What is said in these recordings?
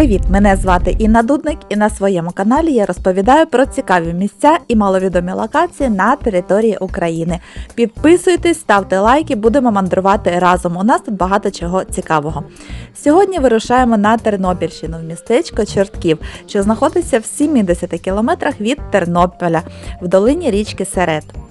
Привіт! Мене звати Інна Дудник, і на своєму каналі я розповідаю про цікаві місця і маловідомі локації на території України. Підписуйтесь, ставте лайки, будемо мандрувати разом. У нас тут багато чого цікавого. Сьогодні вирушаємо на Тернопільщину в містечко Чортків, що знаходиться в 70 кілометрах від Тернополя в долині річки Серед.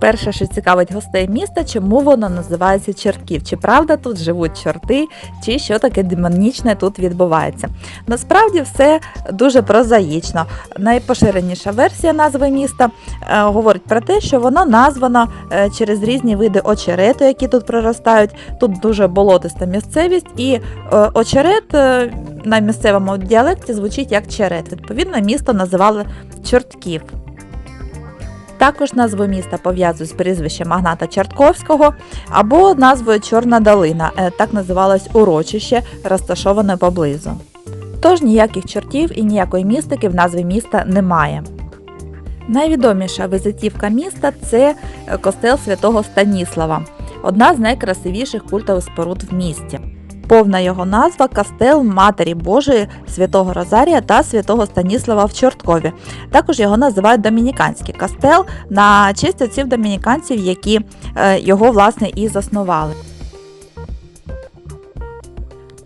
Перше, що цікавить гостей міста, чому воно називається Чортків? Чи правда тут живуть чорти, чи що таке демонічне тут відбувається? Насправді все дуже прозаїчно. Найпоширеніша версія назви міста е, говорить про те, що воно названо е, через різні види очерету, які тут проростають. Тут дуже болотиста місцевість, і е, очерет на місцевому діалекті звучить як черет. Відповідно, місто називали Чортків. Також назву міста пов'язують з прізвищем магната Чортковського або назвою Чорна долина, е, так називалось урочище, розташоване поблизу. Тож ніяких чортів і ніякої містики в назві міста немає. Найвідоміша візитівка міста це е, костел святого Станіслава, одна з найкрасивіших культових споруд в місті. Повна його назва Кастел Матері Божої Святого Розарія та Святого Станіслава в Чорткові. Також його називають Домініканський кастел на честь отців домініканців, які е, його власне і заснували.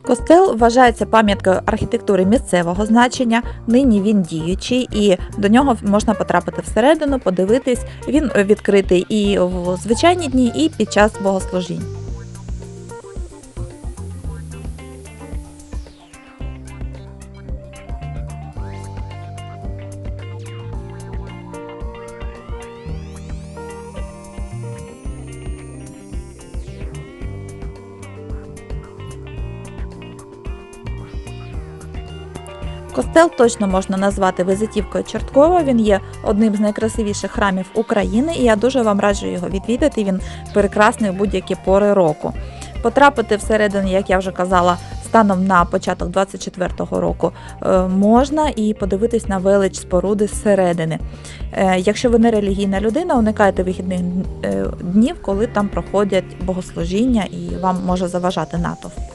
Костел вважається пам'яткою архітектури місцевого значення. Нині він діючий, і до нього можна потрапити всередину, подивитись. Він відкритий і в звичайні дні, і під час богослужінь. Костел точно можна назвати визитівкою Чорткова. Він є одним з найкрасивіших храмів України, і я дуже вам раджу його відвідати. Він прекрасний в будь-які пори року. Потрапити всередину, як я вже казала, станом на початок 24-го року е, можна і подивитись на велич споруди зсередини. Е, Якщо ви не релігійна людина, уникайте вихідних е, днів, коли там проходять богослужіння і вам може заважати натовп.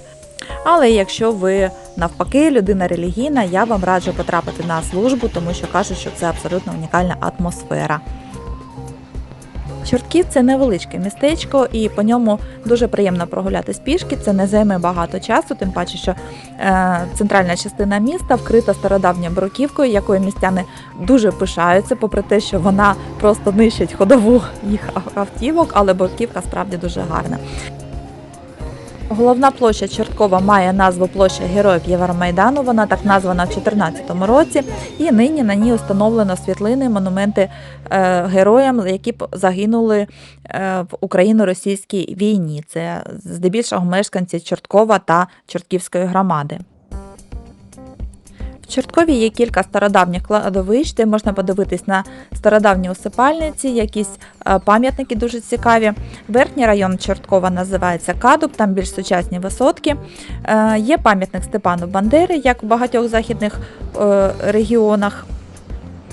Але якщо ви навпаки людина релігійна, я вам раджу потрапити на службу, тому що кажуть, що це абсолютно унікальна атмосфера. Чортків це невеличке містечко, і по ньому дуже приємно прогулятись пішки. Це не займе багато часу, тим паче, що е, центральна частина міста вкрита стародавньою бруківкою, якою містяни дуже пишаються, попри те, що вона просто нищить ходову їх автівок, але бруківка справді дуже гарна. Головна площа Чорткова має назву площа Героїв Євромайдану. Вона так названа в 2014 році, і нині на ній установлено світлини, монументи е, героям, які загинули е, в Україно-російській війні. Це здебільшого мешканці Чорткова та Чортківської громади. Чорткові є кілька стародавніх кладовищ, де можна подивитись на стародавні усипальниці, якісь е, пам'ятники дуже цікаві. Верхній район Чорткова називається Кадуб, там більш сучасні висотки. Е, Є пам'ятник Степану Бандери, як в багатьох західних е, регіонах.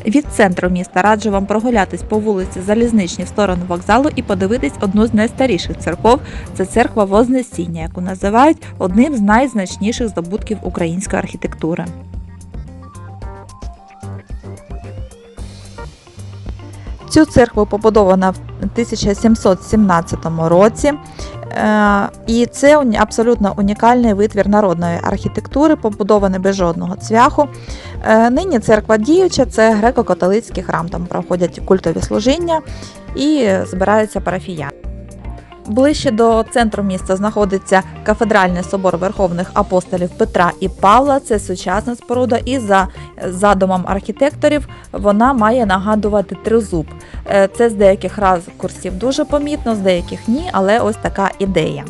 Від центру міста раджу вам прогулятись по вулиці Залізничній в сторону вокзалу і подивитись одну з найстаріших церков. Це церква Вознесіння, яку називають одним з найзначніших здобутків української архітектури. Цю церкву побудована в 1717 році. Е, І це абсолютно унікальний витвір народної архітектури, побудований без жодного цвяху. Е, Нині церква діюча, це греко-католицький храм. Там проходять культові служіння і збираються парафіяни. Ближче до центру міста знаходиться кафедральний собор Верховних апостолів Петра і Павла. Це сучасна споруда, і за задумом архітекторів вона має нагадувати тризуб. Е, Це з деяких раз курсів дуже помітно, з деяких ні, але ось така ідея.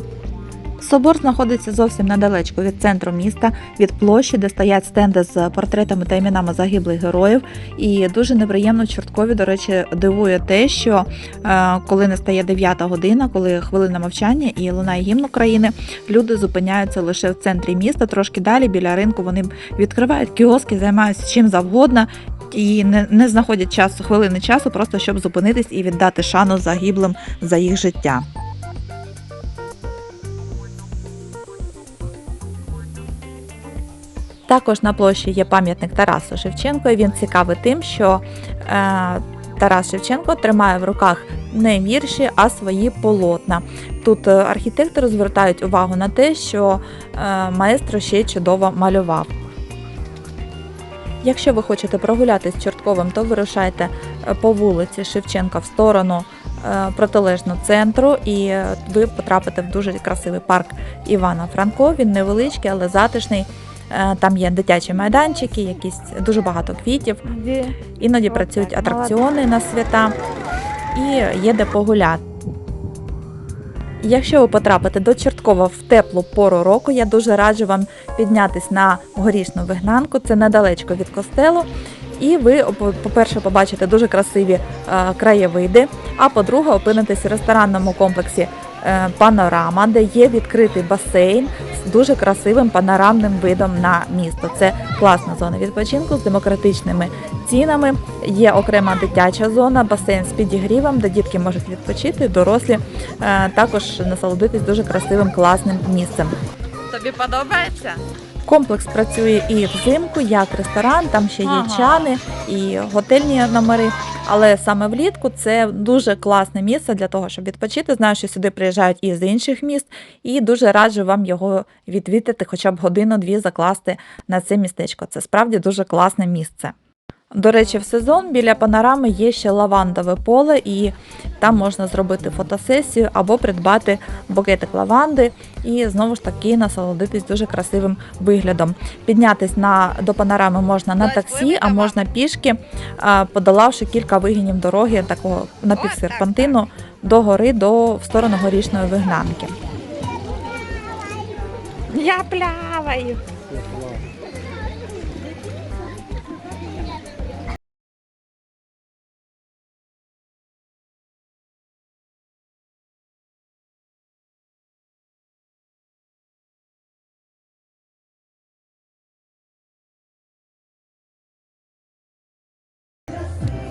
Собор знаходиться зовсім недалечко від центру міста, від площі, де стоять стенди з портретами та іменами загиблих героїв. І дуже неприємно Чорткові, до речі, дивує те, що е, коли не стає 9 година, коли хвилина мовчання і лунає гімн України, люди зупиняються лише в центрі міста. Трошки далі біля ринку вони відкривають кіоски, займаються чим завгодно. І не, не знаходять часу хвилини часу, просто щоб зупинитись і віддати шану загиблим за їх життя. Також на площі є пам'ятник Тарасу Шевченко. і Він цікавий тим, що е, Тарас Шевченко тримає в руках не вірші, а свої полотна. Тут е, архітектори звертають увагу на те, що е, маестро ще чудово малював. Якщо ви хочете прогулятись Чортковим, то вирушайте по вулиці Шевченка в сторону протилежну центру, і ви потрапите в дуже красивий парк Івана Франко. Він невеличкий, але затишний. Е, Там є дитячі майданчики, якісь дуже багато квітів. Іноді працюють атракціони на свята і є де погуляти. Якщо ви потрапите до Чорткова в теплу пору року, я дуже раджу вам піднятись на горішну вигнанку, це недалечко від костелу. І ви, по- по-перше, побачите дуже красиві е, краєвиди, а по-друге, опинитесь у ресторанному комплексі Панорама, де є відкритий басейн з дуже красивим панорамним видом на місто. Це класна зона відпочинку з демократичними цінами. Є окрема дитяча зона, басейн з підігрівом, де дітки можуть відпочити, дорослі е, також насолодитись дуже красивим класним місцем. Тобі подобається? Комплекс працює і взимку, як ресторан, там ще є Ага. чани і готельні номери. Але саме влітку це дуже класне місце для того, щоб відпочити. Знаю, що сюди приїжджають і з інших міст, і дуже раджу вам його відвідати, хоча б годину-дві закласти на це містечко. Це справді дуже класне місце. До речі, в сезон біля панорами є ще лавандове поле, і там можна зробити фотосесію або придбати букетик лаванди і знову ж таки насолодитись дуже красивим виглядом. Піднятись на до панорами можна на таксі, а можна пішки, подолавши кілька вигинів дороги такого напівсерпантину до гори до в сторону горішної вигнанки. Я плаваю.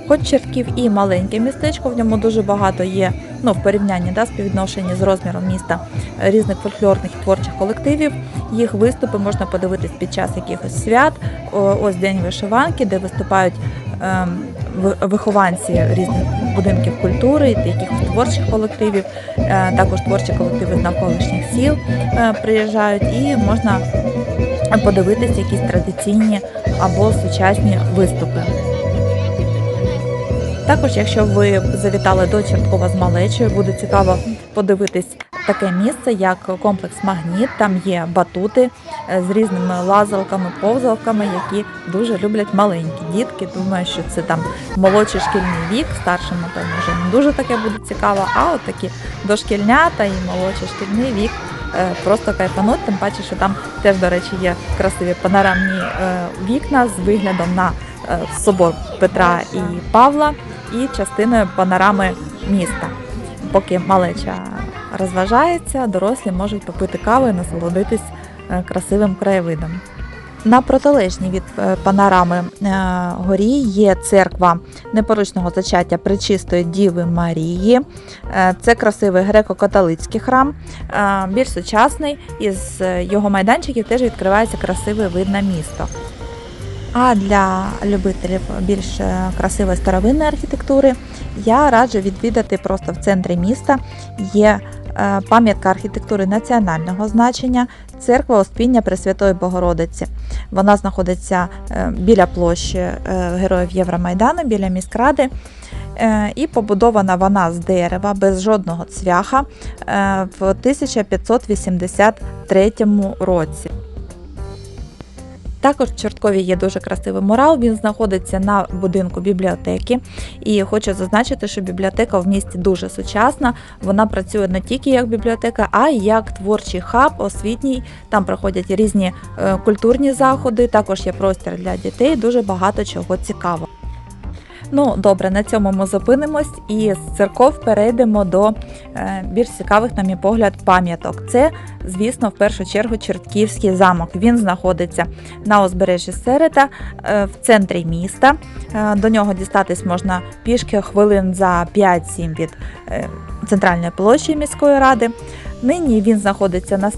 Хоч Чертків і маленьке містечко, в ньому дуже багато є ну, в порівнянні да, співвідношенні з розміром міста е, різних фольклорних і творчих колективів. Їх виступи можна подивитись під час якихось свят. Ось День вишиванки, де виступають ем, вихованці різних будинків культури, якихось творчих колективів. Е, Також творчі колективи з навколишніх сіл е, приїжджають, і можна подивитись якісь традиційні або сучасні виступи. Також, якщо ви завітали до Чорткова з малечою, буде цікаво подивитись таке місце, як комплекс Магніт. Там є батути е, з різними лазалками, повзалками, які дуже люблять маленькі дітки. Думаю, що це там молодший шкільний вік, старшим, напевно, вже не дуже таке буде цікаво. А от такі дошкільнята і молодший шкільний вік. е, Просто кайфануть, тим паче, що там теж, до речі, є красиві панорамні е, вікна з виглядом на собор Петра і Павла і частиною панорами міста. Поки малеча розважається, дорослі можуть попити каву і насолодитись е, красивим краєвидом. На протилежній від е, панорами е, горі є церква непорочного зачаття Пречистої Діви Марії. Е, Це красивий греко-католицький храм, е, більш сучасний, і з е, його майданчиків теж відкривається красивий вид на місто. А для любителів більш е, красивої старовинної архітектури я раджу відвідати просто в центрі міста. Є е, пам'ятка архітектури національного значення, церква Успіння Пресвятої Богородиці. Вона знаходиться е, біля площі Героїв Євромайдану, біля міськради. І побудована вона з дерева без жодного цвяха в 1583 році. Також в Чорткові є дуже красивий мурал. Він знаходиться на будинку бібліотеки. І хочу зазначити, що бібліотека в місті дуже сучасна. Вона працює не тільки як бібліотека, а й як творчий хаб, освітній. Там проходять різні е, культурні заходи. Також є простір для дітей. Дуже багато чого цікавого. Ну, добре, на цьому ми зупинимось і з церков перейдемо до е, більш цікавих, на мій погляд, пам'яток. Це, звісно, в першу чергу Чортківський замок. Він знаходиться на узбережжі Серета е, в центрі міста. Е, До нього дістатись можна пішки хвилин за 5-7 від центральної площі міської ради. Нині він знаходиться на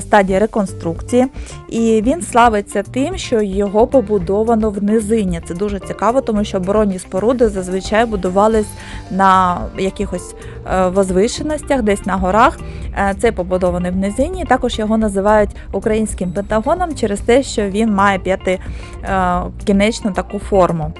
стадії реконструкції, і він славиться тим, що його побудовано в низині. Це дуже цікаво, тому що оборонні споруди зазвичай будувались на якихось е, возвишеностях, десь на горах. Е, Цей побудований в низині. Також його називають українським пентагоном через те, що він має п'ятикінечну таку форму.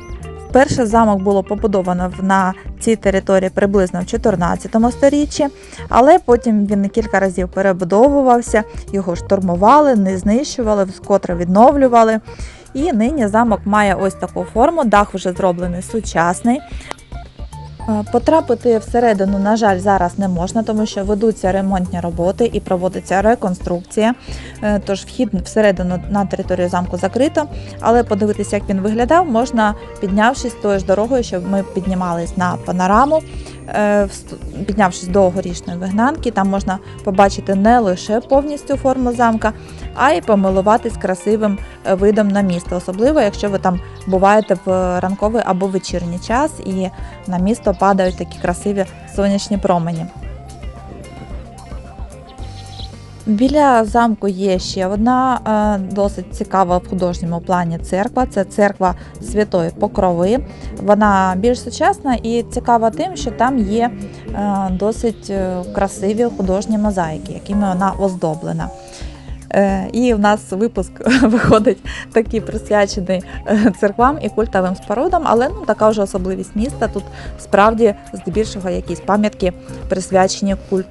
Перший замок було побудовано на цій території приблизно в 14 сторіччі, але потім він кілька разів перебудовувався, його штурмували, не знищували, вкотре відновлювали. І нині замок має ось таку форму, дах вже зроблений сучасний. Е, Потрапити всередину, на жаль, зараз не можна, тому що ведуться ремонтні роботи і проводиться реконструкція. Е, Тож вхід всередину на територію замку закрито, але подивитися, як він виглядав, можна піднявшись тою ж дорогою, щоб ми піднімались на панораму. Е, Піднявшись до горішної вигнанки, там можна побачити не лише повністю форму замка, а й помилуватись красивим е, видом на місто, особливо якщо ви там буваєте в ранковий або вечірній час, і на місто падають такі красиві сонячні промені. Біля замку є ще одна е, досить цікава в художньому плані церква. Це церква Святої Покрови. Вона більш сучасна і цікава тим, що там є е, досить е, красиві художні мозаїки, якими вона оздоблена. І у нас випуск виходить такий присвячений церквам і культовим спорудам, але ну така вже особливість міста. Тут справді здебільшого якісь пам'ятки присвячені культ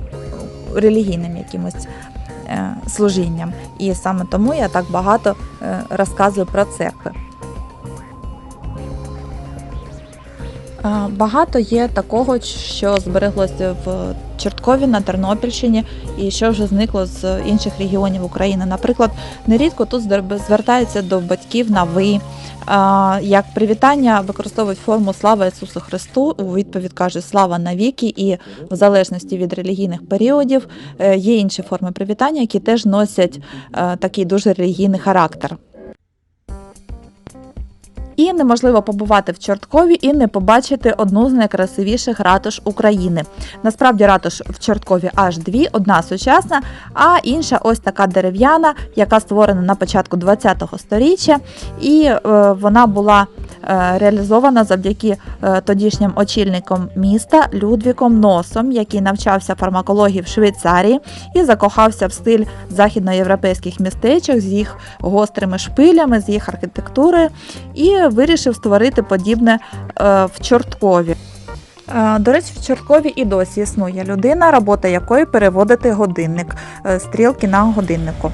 релігійним якимось служінням. І саме тому я так багато е, розказую про церкви. Багато є такого, що збереглося в Чорткові на Тернопільщині і що вже зникло з інших регіонів України. Наприклад, нерідко тут звер- звертаються до батьків на ви. Як привітання використовують форму Слава Ісусу Христу. У відповідь кажуть Слава навіки, і в залежності від релігійних періодів е, є інші форми привітання, які теж носять е, такий дуже релігійний характер. І неможливо побувати в Чорткові і не побачити одну з найкрасивіших ратуш України. Насправді ратуш в Чорткові аж дві: одна сучасна, а інша ось така дерев'яна, яка створена на початку ХХ століття, і е, вона була е, реалізована завдяки е, тодішнім очільникам міста Людвіком Носом, який навчався фармакології в Швейцарії і закохався в стиль західноєвропейських містечок з їх гострими шпилями, з їх архітектурою, і вирішив створити подібне е, в Чорткові. Е, До речі, в Чорткові і досі існує людина, робота якої переводити годинник, е, стрілки на годиннику.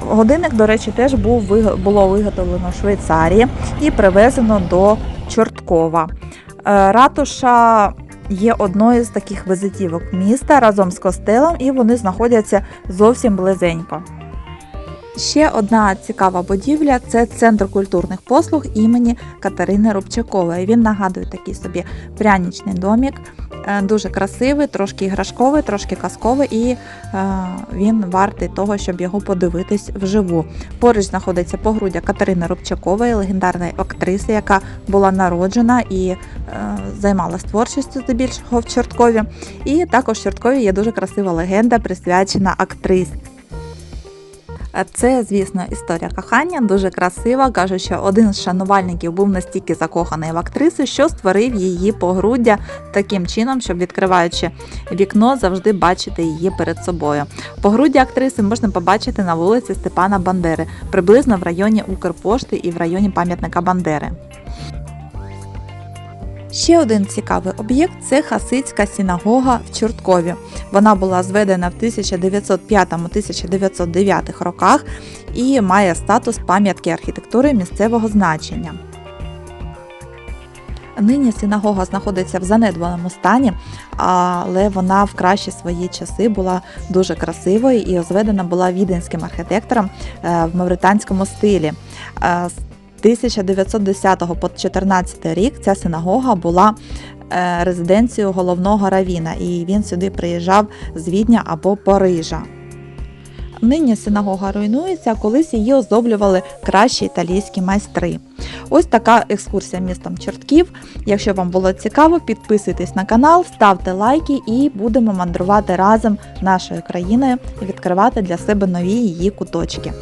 Годинник, до речі, теж був було виготовлено в Швейцарії і привезено до Чорткова. Ратуша є одною з таких визитівок міста разом з костелом, і вони знаходяться зовсім близенько. Ще одна цікава будівля це центр культурних послуг імені Катерини Рубчакової. Він нагадує такий собі прянічний домік, е, дуже красивий, трошки іграшковий, трошки казковий, і е, він вартий того, щоб його подивитись вживу. Поруч знаходиться погруддя Катерини Рубчакової, легендарної актриси, яка була народжена і е, займалась творчістю здебільшого в Чорткові. І також в Чорткові є дуже красива легенда, присвячена актрисі. Е, Це, звісно, історія кохання, дуже красива. Кажуть, що один з шанувальників був настільки закоханий в актрису, що створив її погруддя таким чином, щоб відкриваючи вікно, завжди бачити її перед собою. Погруддя актриси можна побачити на вулиці Степана Бандери, приблизно в районі Укрпошти і в районі пам'ятника Бандери. Ще один цікавий об'єкт це Хасидська синагога в Чорткові. Вона була зведена в 1905-1909 роках і має статус пам'ятки архітектури місцевого значення. Нині синагога знаходиться в занедбаному стані, але вона в кращі свої часи була дуже красивою і зведена була віденським архітектором е, в мавританському стилі. Е, З 1910 по 14 рік ця синагога була е, резиденцією головного равіна, і він сюди приїжджав з Відня або Парижа. нині синагога руйнується, а колись її оздоблювали кращі італійські майстри. Ось така екскурсія містом Чортків. Якщо вам було цікаво, підписуйтесь на канал, ставте лайки і будемо мандрувати разом нашою країною і відкривати для себе нові її куточки.